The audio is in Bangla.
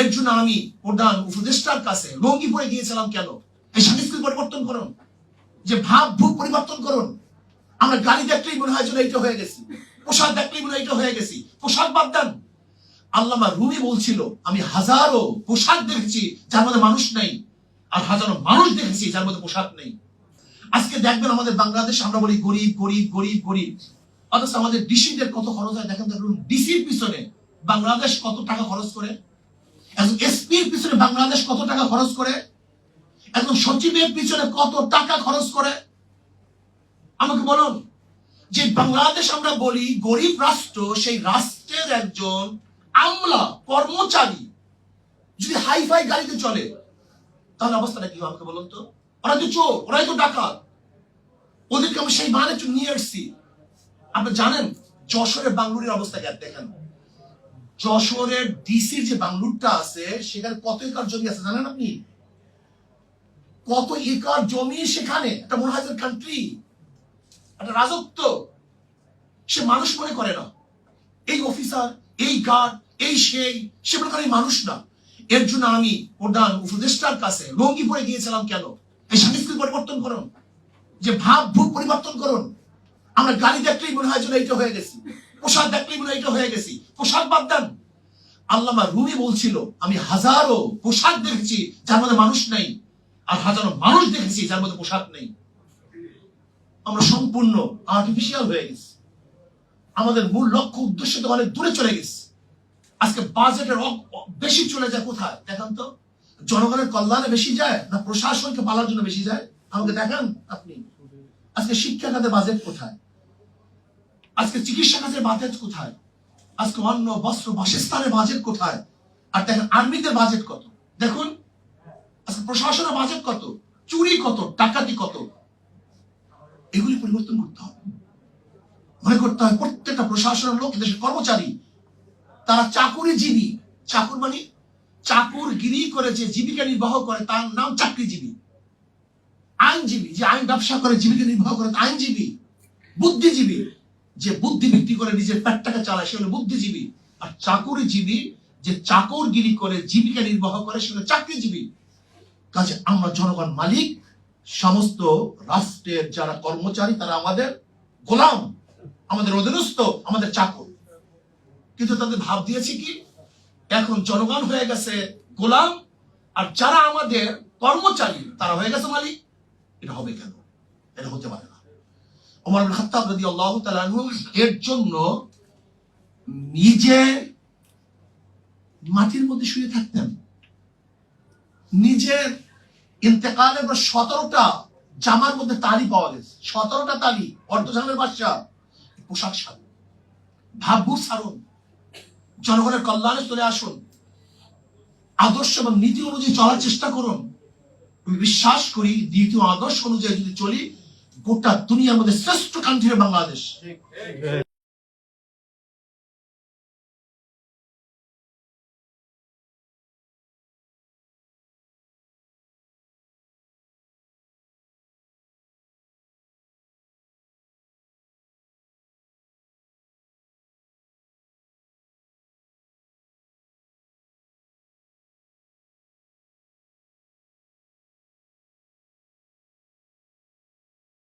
এর জন্য আমি প্রধান উপদেষ্টার কাছে লঙ্গি পরে গিয়েছিলাম কেন? এই সংস্কৃতি পরিবর্তন করুন। যে ভাব ভূ পরিবর্তন করুন। আমরা গাড়ি দেখলেই মনে হয় এইটা হয়ে গেছি। পোশাক দেখলেই মনে হয় এইটা হয়ে গেছি। পোশাক বাদ দেন। আল্লামা রুমি বলছিল, আমি হাজারো পোশাক দেখেছি যার মধ্যে মানুষ নেই আর হাজারো মানুষ দেখেছি যার মধ্যে পোশাক নেই। আজকে দেখবেন আমাদের বাংলাদেশ, আমরা বলি গরিব গরিব গরিব গরিব। অথচ আমাদের ডিসিদের কত খরচ হয় দেখেন দেখুন, ডিসির পিছনে বাংলাদেশ কত টাকা খরচ করে? একজন এসপির পিছনে বাংলাদেশ কত টাকা খরচ করে? একজন সচিবের পিছনে কত টাকা খরচ করে? আমাকে বলুন, যে বাংলাদেশ আমরা বলি গরিব রাষ্ট্র, সেই রাষ্ট্রের একজন আমলা, কর্মচারী যদি গাড়িতে চলে, তাহলে অবস্থাটা কি আমাকে বলুন তো? ওরা তো চোর, ওরাই তো ডাকাত। ওদেরকে আমি সেই মানে নিয়ে এসছি আপনি জানেন যশোরের বাংলুরের অবস্থা দেখেন যশোরের ডিসির যে বাংলুরটা আছে, সেখানে কত একর জমি আছে জানেন আপনি? কত একর জমি সেখানে? একটা মনে হয় কান্ট্রি একটা রাজত্ব। সে মানুষ মনে করে না। এই অফিসার এই গার্ড এই সেই, সে মনে করে মানুষ না। এর জন্য আমি প্রধান উপদেষ্টার কাছে লঙ্গি পরে গিয়েছিলাম কেন? এই সংস্কৃতি পরিবর্তন করুন। যে ভাব ভূ পরিবর্তন করুন। আমরা গাড়ি দেখলেই মনে হয় যেন এইটা হয়ে গেছি। পোশাক দেখলেই মনে হয় হয়ে গেছি। পোশাক বাদ দেন। আল্লামা রুমি বলছিল, আমি হাজারো পোশাক দেখেছি, যার মধ্যে মানুষ নেই, আর হাজারো মানুষ দেখেছি, যার মধ্যে পোশাক নেই। আমরা সম্পূর্ণ আর্টিফিশিয়াল হয়ে গেছি। আমাদের মূল লক্ষ্য, উদ্দেশ্য তো অনেক দূরে চলে গেছে। আজকে বাজেটের বেশি চলে যায় কোথায়? দেখান তো। জনগণের কল্যাণে বেশি যায়, না প্রশাসনকে পালার জন্য বেশি যায়? আমাকে দেখান আপনি। আজকে শিক্ষা খাতে বাজেট কোথায়? আজকে চিকিৎসা খাতের বাজেট কোথায়? আজকে অন্ন, বস্ত্র, বাসস্থানের বাজেট কোথায়? আর দেখেন, আর্মিদের বাজেট কত? দেখুন, আজকে প্রশাসনের বাজেট কত? চুরি কত? ডাকাতি কত? এগুলি পরিবর্তন করতে হবে। মনে করতে হয় প্রত্যেকটা প্রশাসনের লোক দেশের কর্মচারী, তারা চাকুরিজীবী। চাকুর মানে? চাকুরগিরি করে যে জীবিকা নির্বাহ করে, তার নাম চাকরিজীবী। আইনজীবী, যে আইন ব্যবসা করে, জীবিকা নির্বাহ করে আইনজীবী। বুদ্ধিজীবী। যে বুদ্ধি বিক্রি করে নিজের পেটটাকে চালায়, সে হলো বুদ্ধিজীবী। আর চাকুরিজীবী যে চাকরগিরি করে, জীবিকা নির্বাহ করে, সে হলো চাকরিজীবী। কাজে আমরা জনগণ মালিক, সমস্ত রাষ্ট্রের যারা কর্মচারী, তারা আমাদের গোলাম, আমাদের অধীনস্থ, আমাদের চাকর। কিন্তু তাদের ভাব দিয়েছে কি? এখন জনগণ হয়ে গেছে গোলাম, আর যারা আমাদের কর্মচারী, তারা হয়ে গেছে মালিক। এটা হবে কেন? এটা হতে পারে না। ওমর খাত্তাব রাদিয়াল্লাহু তাআলা আনহু এর জন্য নিজে মাটির মধ্যে শুয়ে থাকতেন। নিজের ইন্তেকালের সতেরোটা জামার মধ্যে তালি পাওয়া গেছে। সতেরোটা তালি অর্ধজামের বাদশা পোশাক সারুন ভাবভূ সারুন, জনগণের কল্যাণে চলে আসুন, আদর্শ এবং নীতি অনুযায়ী চলার চেষ্টা করুন। আমি বিশ্বাস করি দ্বিতীয় আদর্শ অনুযায়ী যদি চলি গোটা দুনিয়ার মধ্যে শ্রেষ্ঠ কান্ট্রি বাংলাদেশ।